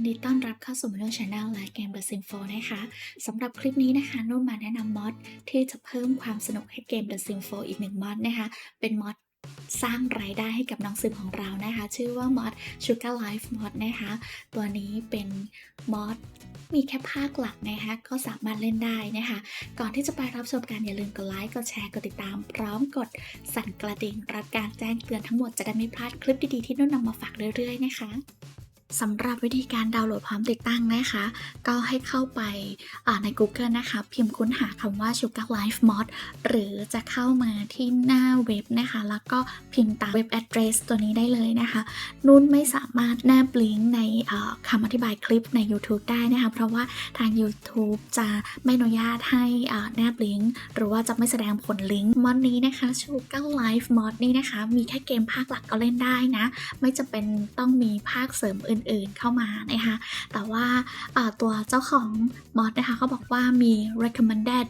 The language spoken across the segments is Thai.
ยินดีต้อนรับเข้าสู่ม n น c h ช n แนลและเกม The Sim 4นะคะสำหรับคลิปนี้นะคะนุ่นมาแนะนำมอดที่จะเพิ่มความสนุกให้เกม The Sim 4อีกหนึ่งมอดนะคะ เป็นมอดสร้างรายได้ให้กับน้องซิมของเรานะคะ ชื่อว่ามอด Sugar Life Mod นะคะ ตัวนี้เป็นมอดมีแค่ภาคหลักนะคะก็สามารถเล่นได้นะคะ ก่อนที่จะไปรับชมกันอย่าลืมกดไลค์กดแชร์กดติดตาม พร้อมกดสั่นกระดิ่งรับการแจ้งเตือนทั้งหมดจะได้ไม่พลาดคลิปดีๆที่นุ่นนำมาฝากเรื่อยๆนะคะ สำหรับวิธีการดาวน์โหลดพร้อมติดตั้งนะคะ ก็ให้เข้าไปใน Google นะคะ พิมพ์ค้นหาคำว่า Sugar Life Mod หรือจะเข้ามาที่หน้าเว็บนะคะ แล้วก็พิมพ์ตามเว็บ address ตัวนี้ได้เลยนะคะ นุ่นไม่สามารถแนบลิงก์ในคำอธิบายคลิปใน YouTube ได้นะคะ เพราะว่าทาง YouTube จะไม่อนุญาตให้แนบลิงก์หรือว่าจะไม่แสดงผลลิงก์มอดนี้นะคะ Sugar Life Mod นี่นะคะ มีแค่เกมภาคหลักก็เล่นได้นะ ไม่จำเป็นต้องมีภาคเสริมอื่นๆเข้ามานะคะแต่ว่าตัวเจ้าของมอดนะคะเขาบอกว่ามี recommended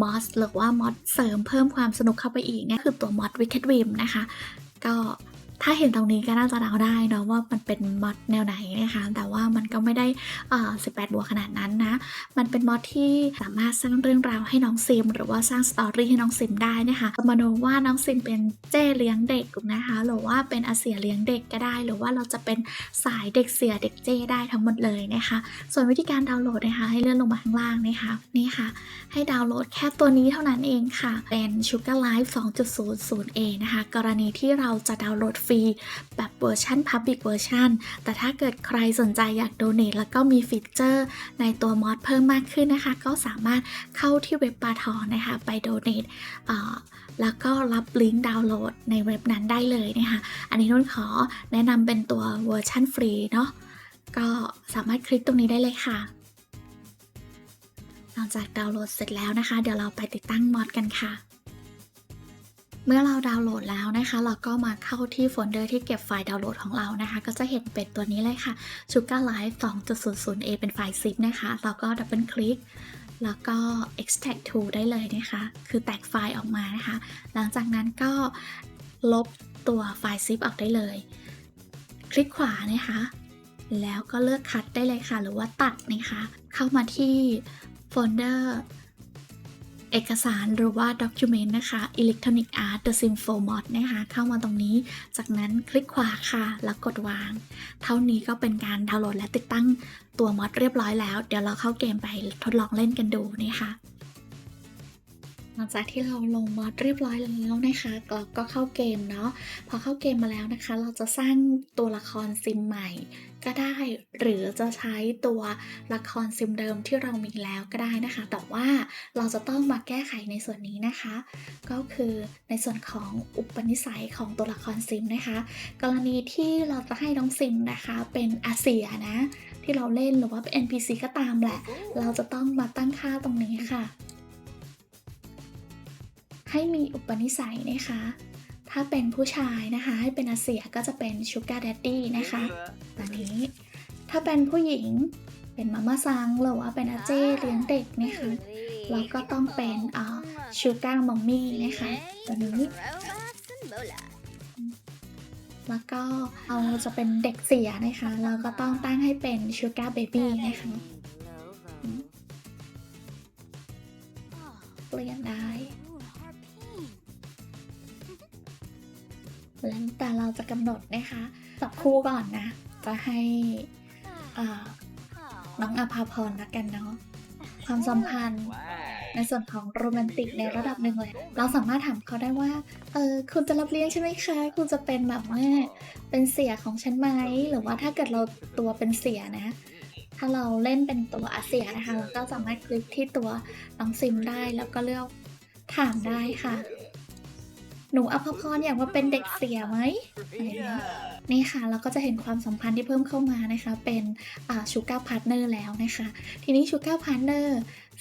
mod หรือว่ามอดเสริมเพิ่มความสนุกเข้าไปอีกเนี่ยคือตัวมอด Wicked Wim นะคะ ก็ ถ้าเห็นตรงนี้ก็น่าจะเดาได้เนาะว่ามันเป็นมอดแนวไหนนะคะ แต่ว่ามันก็ไม่ได้18บวกขนาดนั้นนะ มันเป็นมอดที่สามารถสร้างเรื่องราวให้น้องซิม หรือว่าสร้างสตอรี่ให้น้องซิมได้นะคะมโนว่าน้องซิมเป็นเจ้เลี้ยงเด็กนะคะหรือว่าเป็นอาเสียเลี้ยงเด็กก็ได้ หรือว่าเราจะเป็นสายเด็กเสียเด็กเจ้ได้ทั้งหมดเลยนะคะ ส่วนวิธีการดาวน์โหลดนะคะให้เลื่อนลงมาข้างล่างนะคะนี่ค่ะ ให้ดาวน์โหลดแค่ตัวนี้เท่านั้นเองค่ะเป็น Sugar Life 2.00a นะคะกรณีที่เราจะดาวน์โหลดฟรี แบบเวอร์ชัน Public Version แต่ถ้าเกิดใครสนใจอยากโดเน a แล้วก็มีฟีเจอร์ในตัวมอดเพิ่มมากขึ้นนะคะ ก็สามารถเข้าที่เว็บปาทอนะคะไปโดเน a แล้วก็รับลิงก์ดาวน์โหลดในเว็บนั้นได้เลยนะคะ อันนี้นุ่นขอแนะนำเป็นตัวเวอร์ชันฟรีเนาะก็สามารถคลิกตรงนี้ได้เลยค่ะ หลังจากดาวน์โหลดเสร็จแล้วนะคะ เดี๋ยวเราไปติดตั้งมอดกันค่ะ เมื่อเราดาวน์โหลดแล้วนะคะ เราก็มาเข้าที่โฟลเดอร์ที่เก็บไฟล์ดาวน์โหลดของเรานะคะ ก็จะเห็นเป็นตัวนี้เลยค่ะ Sugar Life 2.00a เป็นไฟล์ zip นะคะ เราก็ดับเบิลคลิกแล้วก็ extract to ได้เลยนะคะ คือแตกไฟล์ออกมานะคะ หลังจากนั้นก็ลบตัวไฟล์ zip ออกได้เลย คลิกขวานะคะ แล้วก็เลือกคัดได้เลยค่ะ หรือว่าตัดนะคะ เข้ามาที่โฟลเดอร์ เอกสารหรือว่า Document นะคะ Electronic Art The Sim 4 Mod นะคะ เข้ามาตรงนี้ จากนั้นคลิกขวาค่ะ แล้วกดวาง เท่านี้ก็เป็นการดาวน์โหลดและติดตั้งตัวมอดเรียบร้อยแล้ว เดี๋ยวเราเข้าเกมไปทดลองเล่นกันดูนะคะ หลังจากที่เราลงมอดเรียบร้อยแล้วนะคะเราก็เข้าเกมเนาะพอเข้าเกมมาแล้วนะคะ เราจะสร้างตัวละครซิมใหม่ ก็ได้หรือจะใช้ตัวละครซิมเดิมที่เรามีแล้วก็ได้นะคะ แต่ว่าเราจะต้องมาแก้ไขในส่วนนี้นะคะ ก็คือในส่วนของอุปนิสัยของตัวละครซิมนะคะ กรณีที่เราจะให้น้องซิมนะคะเป็นอาเซียนะที่เราเล่นหรือว่าเป็น NPC ก็ตามแหละ เราจะต้องมาตั้งค่าตรงนี้ค่ะ ให้มีอุปนิสัยนะคะ ถ้าเป็นผู้ชายนะคะ ให้เป็นอาเซียก็จะเป็น Sugar Daddy นะคะตอนนี้ ถ้าเป็นผู้หญิงเป็นมาม่าซังหรือว่าเป็นอาเจ้เลี้ยงเด็กนะคะเราก็ต้องเป็นอ่า Sugar Mommy นะคะตัวนี้แล้วก็เราจะเป็นเด็กเสียนะคะ เราก็ต้องตั้งให้เป็น Sugar Baby นะคะเปลี่ยนได้ แล้วแต่เราจะกำหนดนะคะจับคู่ก่อนนะ จะให้อ่าน้องอภาพรละกันเนาะความสัมพันธ์ในส่วนของโรแมนติกในระดับหนึ่งเลย เราสามารถถามเขาได้ว่า เออคุณจะรับเลี้ยงใช่ไหมคะ คุณจะเป็นแบบว่าเป็นเสียของฉันไหม หรือว่าถ้าเกิดเราตัวเป็นเสียนะ ถ้าเราเล่นเป็นตัวอาเซียนะคะ เราก็สามารถคลิกที่ตัวน้องซิมได้แล้วก็เลือกถามได้ค่ะ หนูอภพรอยากมาเป็นเด็กเสียไหมอะไรเงี้ยนี่ค่ะเราก็จะเห็นความสัมพันธ์ที่เพิ่มเข้ามานะคะ เป็นชูการ์พาร์ทเนอร์แล้วนะคะ ทีนี้ชูการ์พาร์ทเนอร์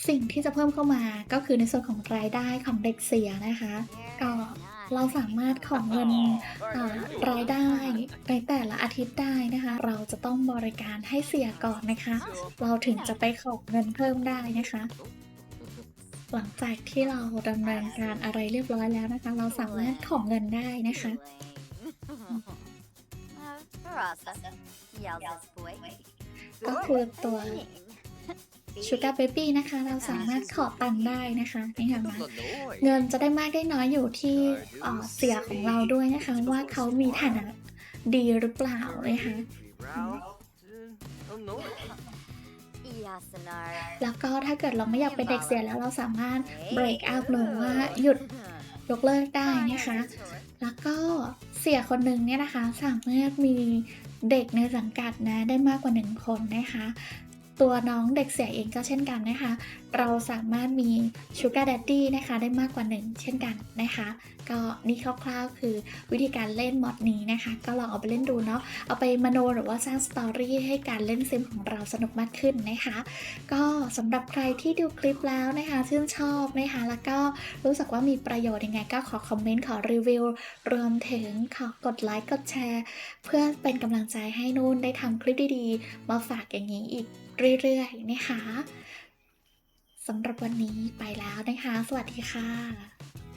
สิ่งที่จะเพิ่มเข้ามาก็คือในส่วนของรายได้ของเด็กเสียนะคะ ก็เราสามารถของเงินรายได้ในแต่ละอาทิตย์ได้นะคะ เราจะต้องบริการให้เสียก่อนนะคะ เราถึงจะไปขอเงินเพิ่มได้นะคะ หลังจากที่เราดำเนินการอะไรเรียบร้อยแล้วนะคะ เราสามารถขอเงินได้นะคะ ก็คือตัว Sugar Baby นะคะ เราสามารถขอตังค์ได้นะคะนี่ค่ะเงินจะได้มากได้น้อยอยู่ที่เสียของเราด้วยนะคะ ว่าเขามีฐานะดีหรือเปล่านะคะ แล้วก็ถ้าเกิดเราไม่อยากเป็นเด็กเสียแล้วเราสามารถ break up หรือว่าหยุดยกเลิกได้นะคะ แล้วก็เสียคนหนึ่งเนี่ยนะคะสามารถมีเด็กในสังกัดนะได้มากกว่าหนึ่งคนนะคะ ตัวน้องเด็กเสียเองก็เช่นกันนะคะ เราสามารถมี Sugar Daddy นะคะได้มากกว่าหนึ่งเช่นกันนะคะ ก็นี่คร่าวๆคือวิธีการเล่นมอดนี้นะคะ ก็ลองเอาไปเล่นดูเนาะเอาไปมโนหรือว่าสร้างสตอรี่ให้การเล่นซิมของเราสนุกมากขึ้นนะคะ ก็สำหรับใครที่ดูคลิปแล้วนะคะชื่นชอบนะคะแล้วก็รู้สึกว่ามีประโยชน์ยังไงก็ขอคอมเมนต์ขอรีวิวรวมถึงขอกดไลค์กดแชร์ เพื่อเป็นกำลังใจให้นุ่นได้ทำคลิปดีๆ มาฝากอย่างนี้อีก เรื่อยๆนะคะสำหรับวันนี้ไปแล้วนะคะ สวัสดีค่ะ